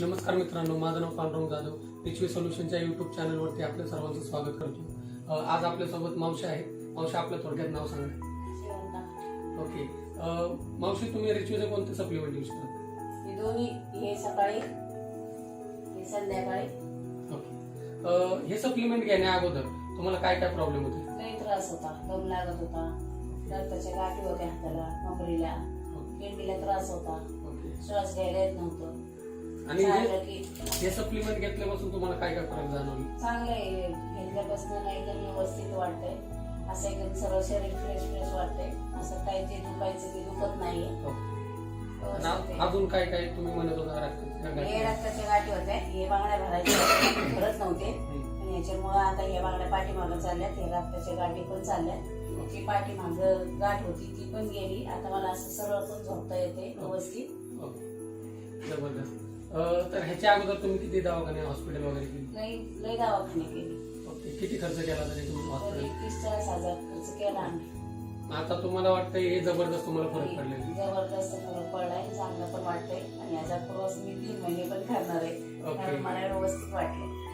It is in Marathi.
नमस्कार मित्रांनो माझं नाव पांडुरंग जाधव. पिचवी सोल्युशनच्या युट्यूब चॅनलवरती आपल्या सर्वांचं स्वागत करतो. आज आपल्यासोबत मावशी आहे मावशी आपलं थोडक्यात नाव सांगा. ओके. अ, मावशी तुम्ही रिचवीचे कोणते सप्लिमेंट यूज करता? हे दोन्ही हे सकाळी हे संध्याकाळी. ओके. अ, हे सप्लिमेंट घेण्या अगोदर तुम्हाला काय काय प्रॉब्लेम होते? लई त्रास होता. दम लागत होता. रक्ताच्या गाठी होत्या हाताला कमरीला पेंडीला त्रास होता. ओके. श्वास घ्यायला येत नव्हतं. आणि हे की. हे सप्लिमेंट घेतल्यापासून तुम्हाला काय काय फरक जाणवले? चांगलं आहे. घेतल्यापासून एकदम व्यवस्थित वाटतंय. असं एकदम सर्व शरीर फ्रेश फ्रेश वाटतंय. असं काही जे दुखायचं ते दुखत नाहीये. आणि आहे. अजून काय काय तुम्ही म्हणत होता हे गाठी? रक्ताच्या गाठी होत्या. हे बांगड्या भरायचे भरत नव्हते. हम्म. आणि याच्यामुळं आता ह्या बांगड्या पाठीमागं चालल्यात. हे रक्ताच्या गाठी पण चालल्यात. जी पाठीमाग गाठ होती ती पण गेली. आता मला असं सरळ पण झोपता येते. व्यवस्थित. ओके जबरदस्त. तर ह्याच्या अगोदर तुम्ही किती दवाखाने हॉस्पिटल वगैरे केली? लई दवाखाने केली. ओके किती खर्च केला तरी तुम्ही तर हॉस्पिटल एकतीस चाळीस हजार खर्च केला आम्ही. आता तुम्हाला वाटतं हे जबरदस्त तुम्हाला फरक पडलेला? जबरदस्त फरक पडलाय चांगलं पण वाटतंय. आणि याचा प्रवास मी तीन महिने पण करणार आहे. ओके. कारण मला व्यवस्थित वाटलं